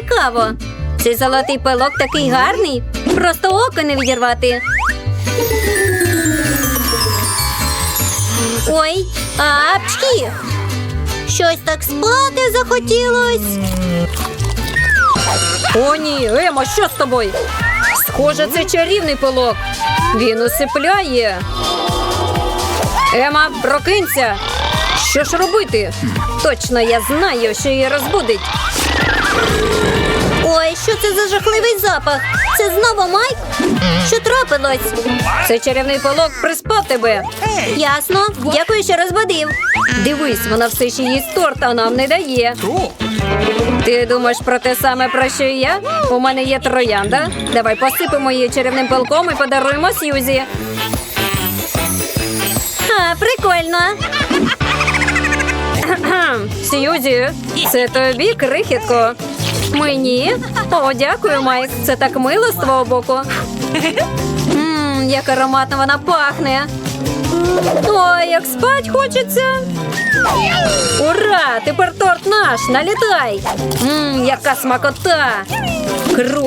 Цікаво. Цей золотий пилок такий гарний. Просто око не відірвати. Ой, апчки! Щось так спати захотілось. О, ні, Емо, що з тобою? Схоже, це чарівний пилок. Він усипляє. Ема, прокинься. Що ж робити? Точно я знаю, що її розбудить. Ой, що це за жахливий запах? Це знову Майк? Що трапилось? Це чарівний пилок приспав тебе. Ясно. Дякую, що розбудив. Дивись, вона все ще їсть торт, а нам не дає. Ти думаєш про те саме, про що і я? У мене є троянда. Давай посипемо її чарівним пилком і подаруємо Сьюзі. А, прикольно. Сьюзі, це тобі крихітко. Мені? О, дякую, Майк. Це так мило з твого боку. Ммм, як ароматно вона пахне. Ой, як спать хочеться. Ура! Тепер торт наш! Налітай! Ммм, яка смакота! Круто!